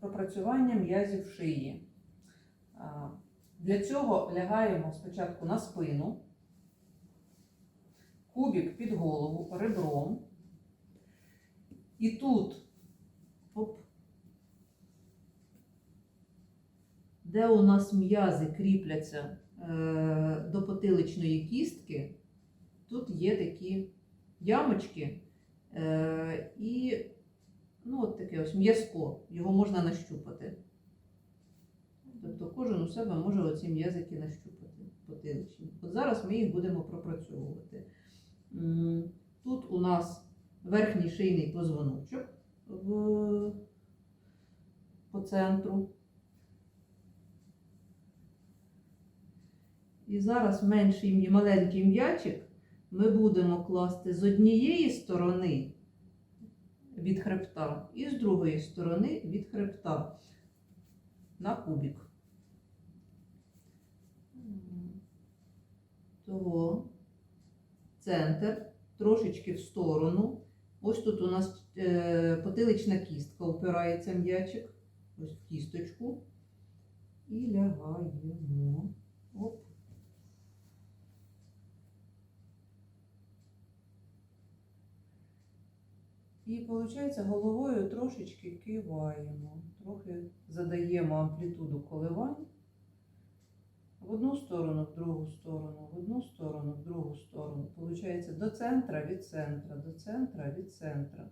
пропрацювання м'язів шиї. Для цього лягаємо спочатку на спину, кубик під голову, ребром. І тут, оп, де у нас м'язи кріпляться е, до потиличної кістки, тут є такі ямочки е, і ну, от таке ось м'язко, його можна нащупати. Тобто кожен у себе може оці м'язики нащупати потиличні. От зараз ми їх будемо пропрацьовувати. Тут у нас верхній шийний позвоночок в, по центру. І зараз менший маленький м'ячик ми будемо класти з однієї сторони від хребта і з другої сторони від хребта на кубик. Того центр трошечки в сторону. Ось тут у нас е, потилична кістка опирається м'ячик. Ось в кісточку. І лягаємо. Оп. І виходить, головою трошечки киваємо, трохи задаємо амплітуду коливань в одну сторону, в другу сторону, в одну сторону, в другу сторону. Получається до центра від центра, до центра від центра.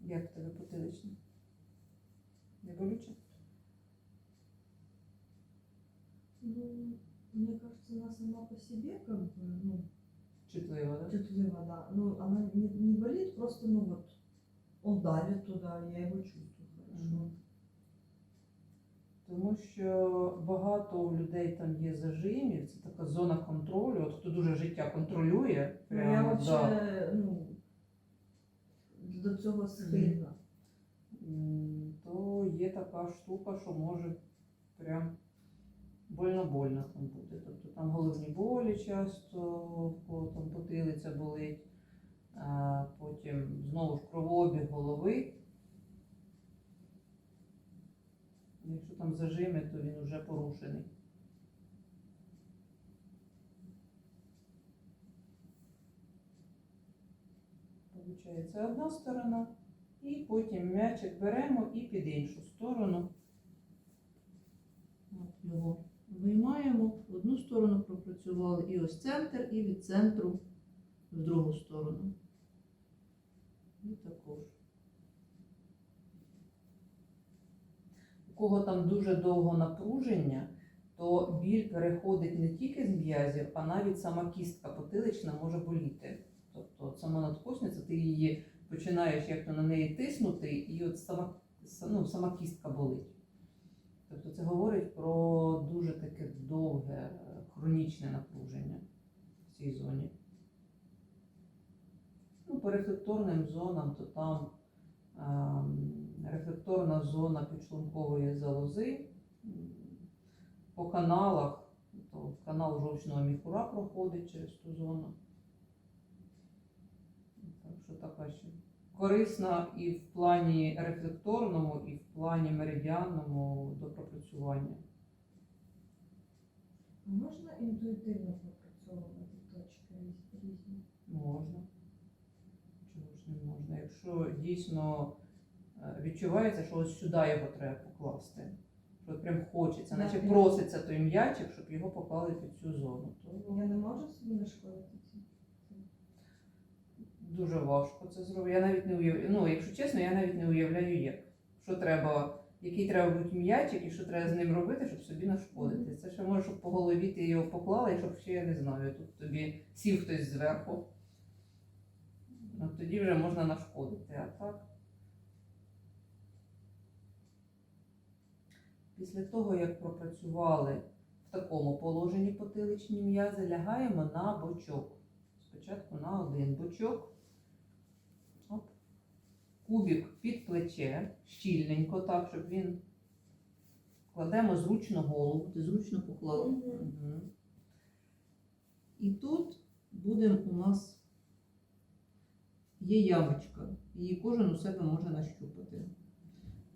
Як тебе потилично? Не болюче? Ну, мне кажется, она сама по себе как бы, ну, Чутливо, так? чутлива, да. Ну, она не, не болит, просто, ну вот, он давит туда, я его чувствую хорошо. Тому що багато у людей там є зажимів, це така зона контролю. От хто дуже життя контролює, Ну, я прямо, вообще, да, ну, до цього схильна. то є така штука, що може прям больно-больно там бути. Тобто там головні болі часто, там потилиця болить, а потім знову ж кровообіг голови. Якщо там зажими, то він вже порушений. Получається одна сторона, і потім м'ячик беремо і під іншу сторону. От його виймаємо, в одну сторону пропрацювали, і ось центр, і від центру в другу сторону. І також. У кого там дуже довго напруження, то біль переходить не тільки з м'язів, а навіть сама кістка потилична може боліти. Тобто сама надкосниця, ти її починаєш як то на неї тиснути, і от сама, ну, сама кістка болить. Тобто це говорить про дуже таке довге е, хронічне напруження в цій зоні. Ну, по рефлекторним зонам, то там ем, рефлекторна зона підшлункової залози. По каналах, то канал жовчного міхура проходить через ту зону. Так що така ще корисна і в плані рефлекторному, і в плані меридіанному до пропрацювання. Можна інтуїтивно пропрацьовувати точки різні? Можна. Чого ж не можна? Якщо дійсно е, відчувається, що ось сюди його треба покласти, що прям хочеться, наче проситься той м'ячик, щоб його поклали під цю зону. То Я не можу собі нашкодити. Дуже важко це зробити. Я навіть не уявляю. Ну, якщо чесно, я навіть не уявляю, як. Що треба, який треба бути м'ячик і що треба з ним робити, щоб собі нашкодити. Це ще може, щоб по голові ти його поклала, і щоб ще я не знаю. Тут тобі сів хтось зверху. От тоді вже можна нашкодити. А так. Після того, як пропрацювали в такому положенні потиличні м'язи, лягаємо на бочок. Спочатку на один бочок. Кубик під плече, щільненько, так, щоб він. Кладемо зручно голову. Ти зручно поклала. Мгм. Мгм. І тут буде у нас є ямочка. Її кожен у себе може нащупати.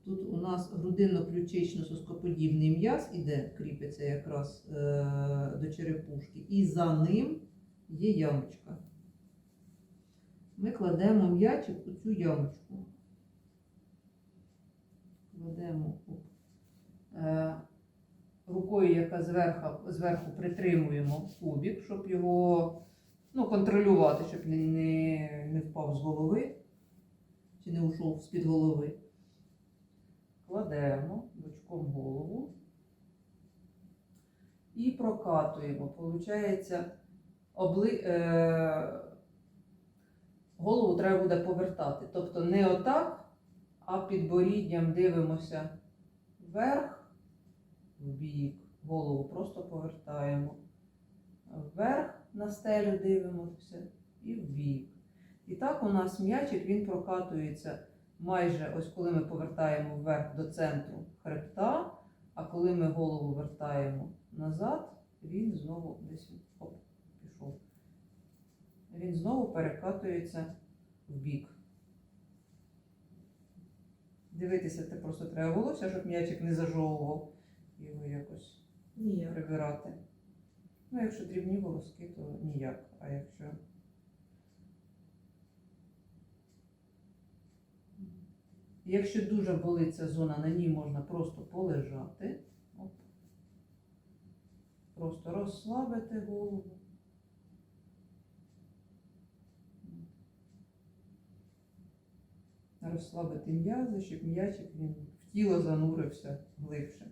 Тут у нас грудинно-ключично-соскоподібний м'яз іде, кріпиться якраз е, до черепушки, і за ним є ямочка. Ми кладемо м'ячик у цю ямочку. Кладемо. Е, рукою, яка зверху, зверху притримуємо кубик, щоб його ну, контролювати, щоб не, не, не впав з голови чи не ушов з-під голови. Кладемо бочком голову і прокатуємо. Получається, обли... е... голову треба буде повертати. Тобто не отак, а підборіддям дивимося вверх, в бік, голову просто повертаємо. Вверх на стелю дивимося і в бік. І так у нас м'ячик він прокатується майже ось коли ми повертаємо вверх до центру хребта, а коли ми голову вертаємо назад, він знову десь. Він знову перекатується в бік. Дивитися це просто треба волосся, щоб м'ячик не зажовував його якось Ні. прибирати. Ну, якщо дрібні волоски, то ніяк. А якщо. Якщо дуже болить ця зона, на ній можна просто полежати. Оп. Просто розслабити голову. Розслабити м'язи, щоб м'ячик він в тіло занурився глибше.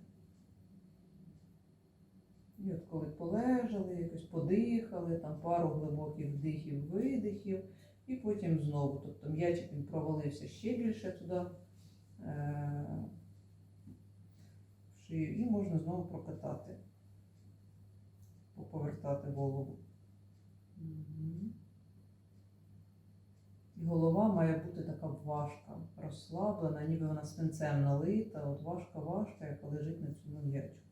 І от коли полежали, якось подихали, там пару глибоких вдихів, видихів, і потім знову. Тобто м'ячик він провалився ще більше туди е- і можна знову прокатати, поповертати голову. Мгм. І голова має бути така важка, розслаблена, ніби вона свинцем налита, от важка-важка, яка лежить на цьому м'ячику.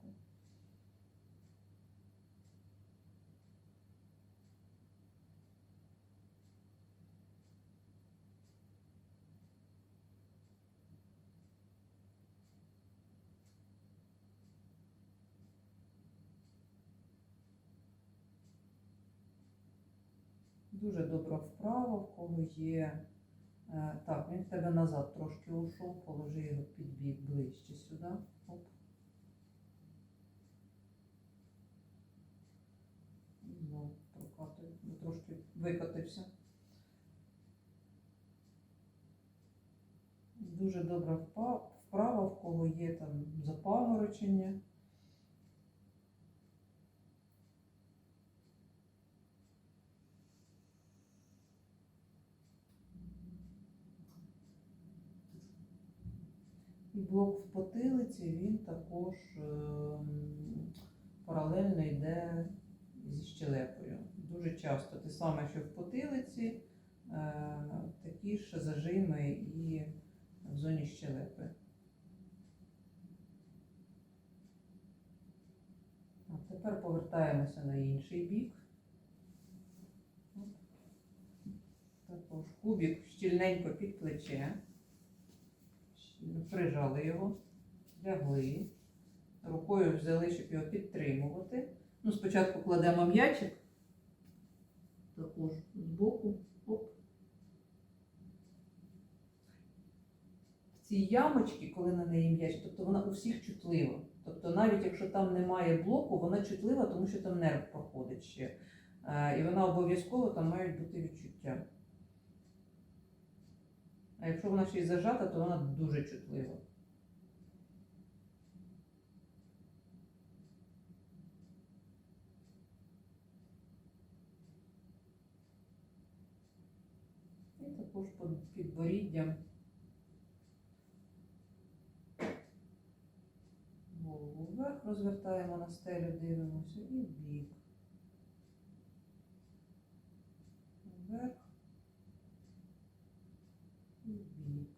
Дуже добра вправа, в кого є. Е, Так, він в тебе назад трошки ушов, положи його під бік ближче сюди. Оп. Знову прокатуй, трошки викотився. Дуже добра вправа, в кого є там запаморочення. І блок в потилиці він також ем, паралельно йде зі щелепою. Дуже часто те саме, що в потилиці, е, такі ж зажими і в зоні щелепи. Тепер повертаємося на інший бік. Також кубик щільненько під плече. Прижали його, лягли, рукою взяли, щоб його підтримувати. Ну, спочатку кладемо м'ячик, також збоку, оп. В цій ямочці, коли на неї м'яч, тобто вона у всіх чутлива. Тобто навіть якщо там немає блоку, вона чутлива, тому що там нерв проходить ще. Е, І вона обов'язково там мають бути відчуття. А якщо вона ще й зажата, то вона дуже чутлива. І також під підборіддям голову вверх розвертаємо на стелю, дивимося і в бік. Вверх і в бік.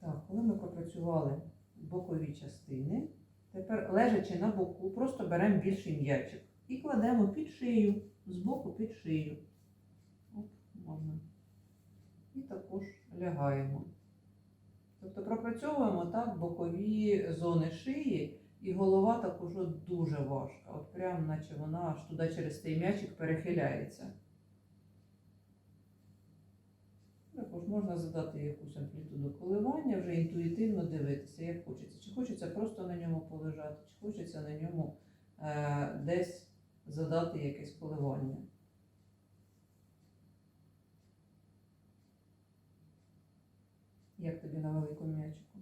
Так, коли ми пропрацювали бокові частини. Тепер лежачи на боку, просто беремо більший м'ячик і кладемо під шию, збоку під шию. Оп, можна. І також лягаємо. Тобто пропрацьовуємо так бокові зони шиї, і голова також дуже важка. От прям наче вона аж туди через цей м'ячик перехиляється. Також можна задати якусь амплітуду коливання, вже інтуїтивно дивитися, як хочеться. Чи хочеться просто на ньому полежати, чи хочеться на ньому е, десь задати якесь коливання. Як тобі на великому м'ячику?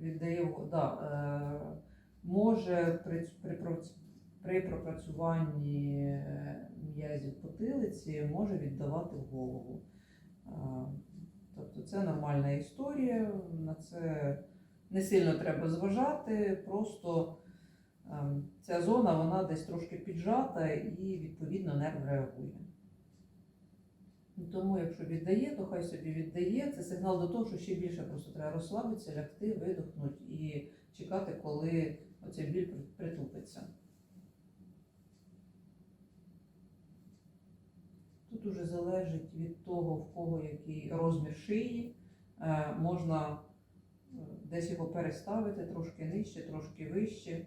Віддає да, е, може при, при, при пропрацюванні е, м'язів потилиці може віддавати голову. Тобто це нормальна історія, на це не сильно треба зважати, просто ем, ця зона вона десь трошки піджата і відповідно нерв реагує. Тому, якщо віддає, то хай собі віддає. Це сигнал до того, що ще більше просто треба розслабитися, лягти, видохнути і чекати, коли оця біль притупиться. Тут уже залежить від того, в кого який розмір шиї. Е, можна е, десь його переставити трошки нижче, трошки вище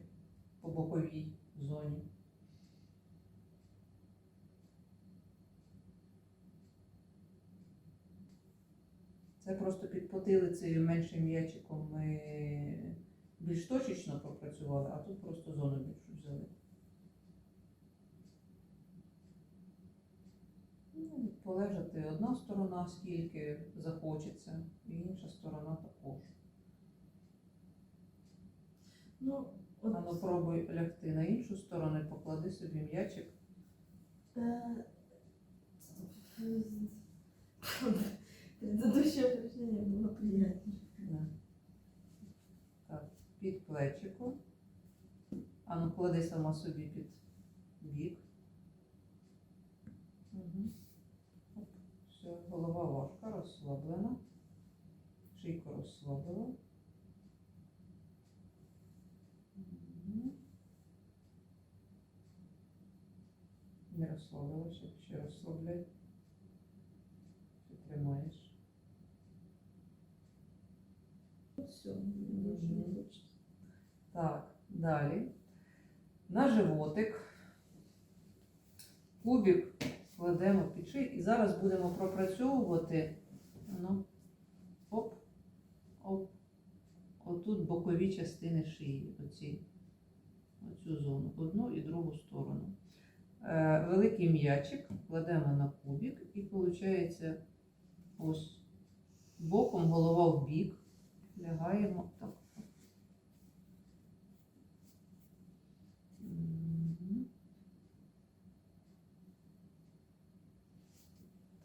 по боковій зоні. Це просто під потилицею меншим м'ячиком ми більш точечно пропрацювали, а тут просто зону більшу взяли. Ну, полежати одна сторона, скільки захочеться, і інша сторона також. Ну, от, А ну пробуй лягти на іншу сторону, і поклади собі м'ячик. э, Предыдущее упражнение было приятнее. Да. Так, під плечико. А ну клади сама собі під бік. Розслаблена. Шийку розслабила. Не розслабила, ще, ще розслабляй. Ще тримаєш. Все, не Мгм. хочется. Так, далі. На животик. Кубик кладемо під шию і зараз будемо пропрацьовувати. Ну, оп, оп. Отут бокові частини шиї, оці, оцю зону, одну і другу сторону. Е, великий м'ячик кладемо на кубик і виходить ось боком голова в бік. Лягаємо так.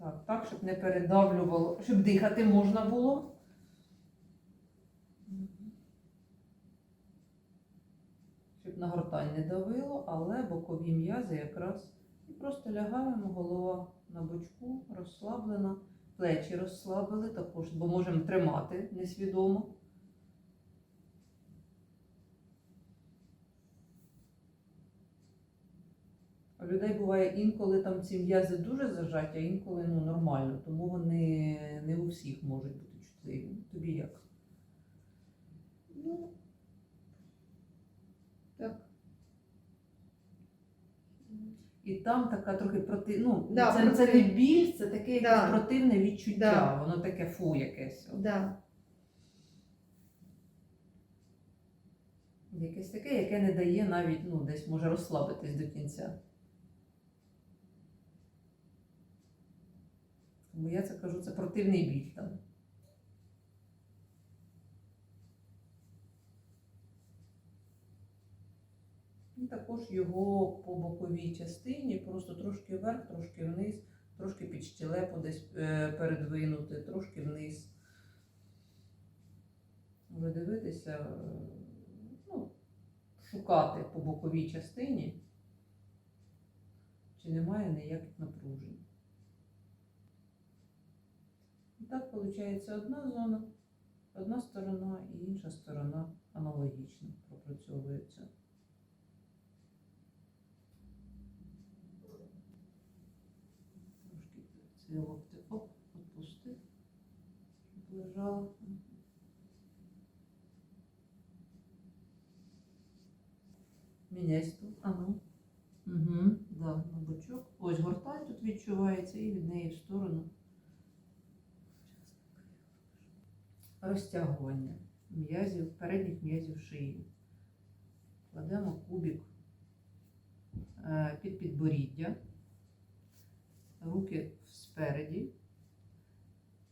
Так, так, щоб не передавлювало, щоб дихати можна було. Щоб на гортань не давило, але бокові м'язи якраз. І просто лягаємо, голова на бочку, розслаблена, плечі розслабили також, бо можемо тримати несвідомо. У людей буває інколи там ці м'язи дуже зажаті, а інколи ну, нормально, тому вони не у всіх можуть бути чутливі. Тобі як? Ну, так. І там така трохи проти... ну, Да, це, це не біль, це таке якесь Да. противне відчуття, Да. воно таке фу якесь. Да. Якесь таке, яке не дає навіть ну, десь може розслабитись до кінця. Тому я це кажу, це противний біль там. І також його по боковій частині, просто трошки вверх, трошки вниз, трошки під щелепу десь е, передвинути, трошки вниз. Вже дивитися, е, ну, шукати по боковій частині, чи немає ніяких напружень. І так, виходить, одна зона, одна сторона і інша сторона аналогічно пропрацьовується. Трошки ці локти оп, відпусти, щоб лежало. Міняйся тут. А ну. Угу, да, на бочок. Ось гортань тут відчувається і від неї в сторону. Розтягування м'язів, передніх м'язів шиї. Кладемо кубик е, під підборіддя, руки спереді,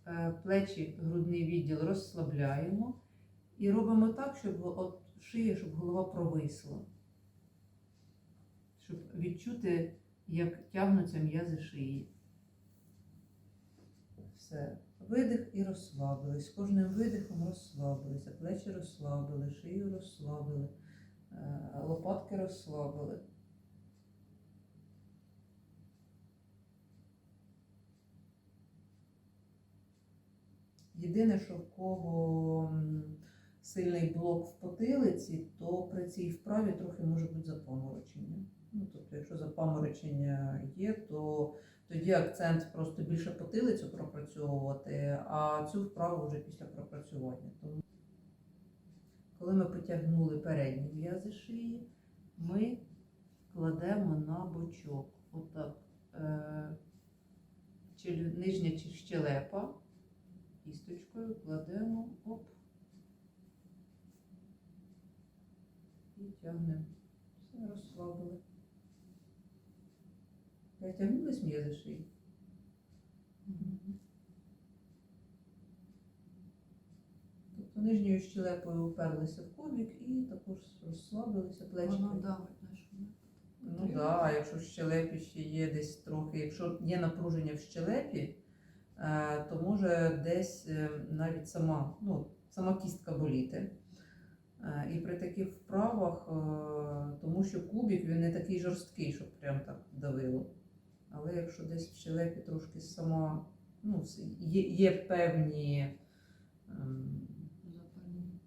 е, плечі, грудний відділ розслабляємо і робимо так, щоб от шия, щоб голова провисла щоб відчути, як тягнуться м'язи шиї. Все. Видих і розслабились. Кожним видихом розслабилися. Плечі розслабили, шию розслабили, е, лопатки розслабили. Єдине, що в кого сильний блок в потилиці, то при цій вправі трохи може бути запаморочення. Ну, тобто, якщо запаморочення є, то тоді акцент просто більше потилицю пропрацьовувати, а цю вправу вже після пропрацювання. Тому, коли ми потягнули передні м'язи шиї, ми кладемо на бочок. Отак. Е, нижня щелепа кісточкою кладемо оп. І тягнемо. Все розслабили. Перетягнулись м'язи шиї. Тобто нижньою щелепою уперлися в кубик і також розслабилися плечики. Воно давить нашу. Ну так, да, якщо в щелепі ще є десь трохи, якщо є напруження в щелепі, е, то може десь е, навіть сама, ну, сама кістка боліти. Е, І при таких вправах, тому що кубик він не такий жорсткий, щоб прям так давило. Але якщо десь в щелепі трошки сама, ну, є, є певні, ем, Запальні.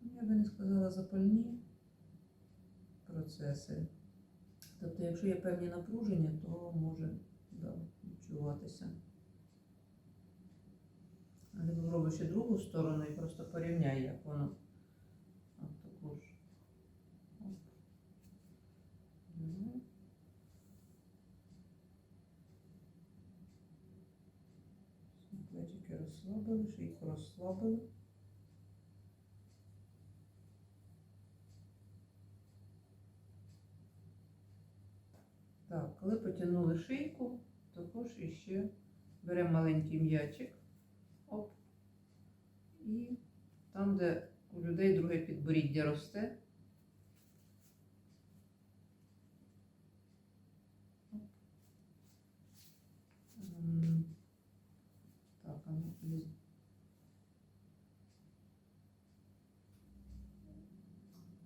Я би не сказала запальні процеси. Тобто, якщо є певні напруження, то може да, відчуватися. Але попробуй ще другу сторону і просто порівняй, як воно. От також. Оп. Мгм. Плечики розслабили, шийку розслабили. Так, коли потягнули шийку, також іще беремо маленький м'ячик. Оп. І там, де у людей друге підборіддя росте. Оп. М, Так, а ну, ліз-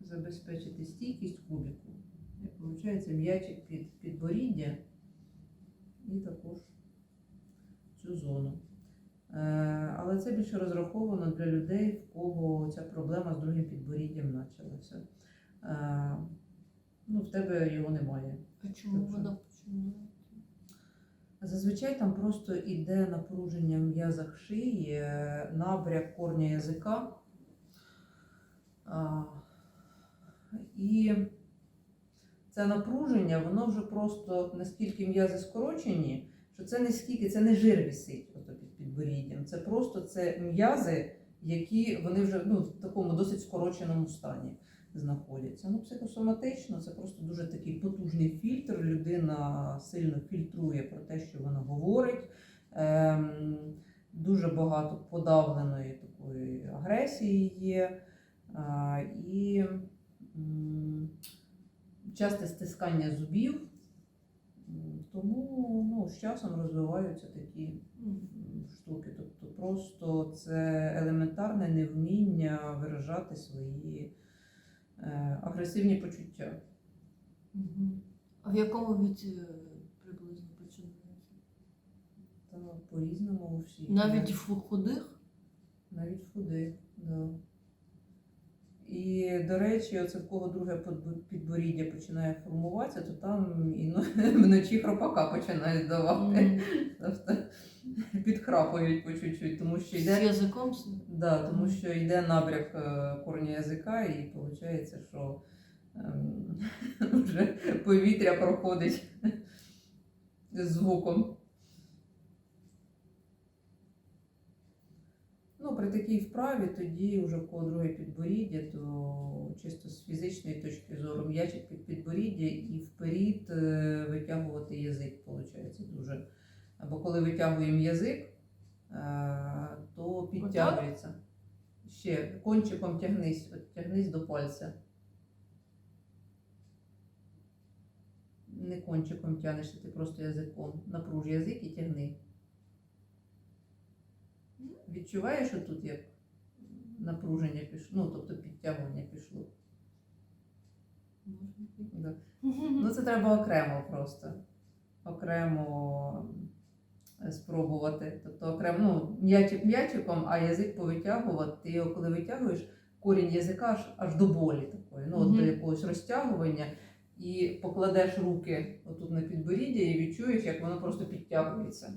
забезпечити стійкість кубіку. І виходить м'ячик під підборіддя і також цю зону. Е, Але це більше розраховано для людей, в кого ця проблема з другим підборіддям почалася. Е, Ну, в тебе його немає. А чому Тобто- вона починає? Зазвичай там просто йде напруження м'язах шиї, е, набряк корня язика. І це напруження, воно вже просто наскільки м'язи скорочені, що це не скільки, це не жир висить ото під підборіддям. Це просто це м'язи, які вони вже ну, в такому досить скороченому стані знаходяться. Ну, психосоматично це просто дуже такий потужний фільтр. Людина сильно фільтрує про те, що вона говорить. Ем, дуже багато подавленої такої агресії є. А, і м, часте стискання зубів. Тому ну, з часом розвиваються такі штуки. Тобто просто це елементарне невміння виражати свої агресивні почуття. А в якому віці е, приблизно починається? Та по-різному у всіх. Навіть в худих? Навіть в худих, да. І, до речі, оце в кого друге підборіддя починає формуватися, то там і ну, вночі хропака починають давати. М. Підхрапують по чуть-чуть, тому що З йде, язиком? с- да, тому що йде набряк е, корня язика, і виходить, що ем, вже повітря проходить з звуком. Ну, при такій вправі тоді вже в кого друге підборіддя, то чисто з фізичної точки зору м'ячик під підборіддя і вперед е, витягувати язик, виходить дуже. Або коли витягуємо язик, е, то підтягується. Ще кончиком тягнись, от тягнись до пальця. Не кончиком тягнешся, ти просто язиком. Напруж язик і тягни. Відчуваєш, що тут як напруження пішло, ну, тобто підтягування пішло. Да. Ну, це треба окремо просто. Окремо спробувати. Тобто окремо, ну, м'ячик м'ячиком, а язик повитягувати. Ти його коли витягуєш, корінь язика аж, аж до болі такої, ну, от до якогось розтягування. І покладеш руки отут на підборіддя і відчуєш, як воно просто підтягується.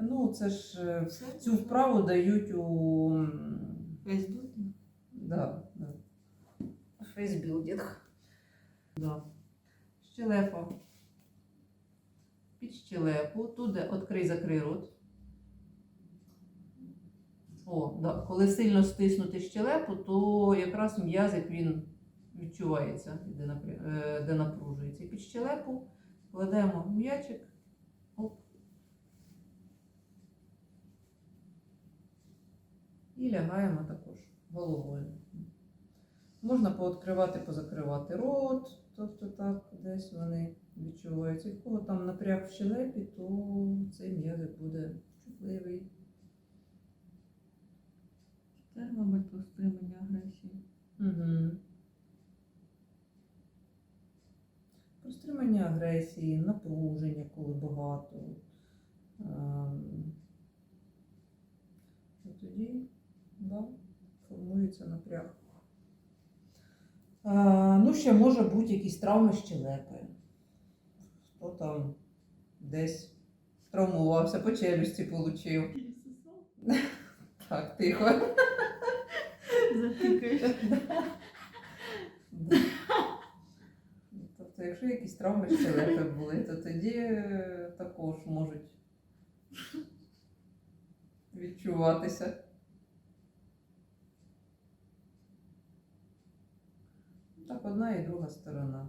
Ну, це ж е, цю вправу дають у Фейсбук? Да, да. Фейсбілдинг. Да. Щелепа. Під щелепу. Туди відкрий закрий рот. О, да. Коли сильно стиснути щелепу, то якраз м'язик він відчувається, де, е, де напружується. Під щелепу кладемо м'ячик. Оп. І лягаємо також головою. Можна пооткривати, позакривати рот, тобто так, десь вони відчуваються. І в кого там напряг в щелепі, то цей м'язик буде чутливий. Теж, мабуть, про стримання агресії. Угу. Про стримання агресії, напруження, коли багато. Ем, І тоді да, формується напряг. А, ну, ще може бути якісь травми щелепи. Хто там десь травмувався, по челюсті получив. Так, тихо. Затикаєш. Тобто, якщо якісь травми щелепи були, то тоді е, також можуть відчуватися. Так, одна і друга сторона.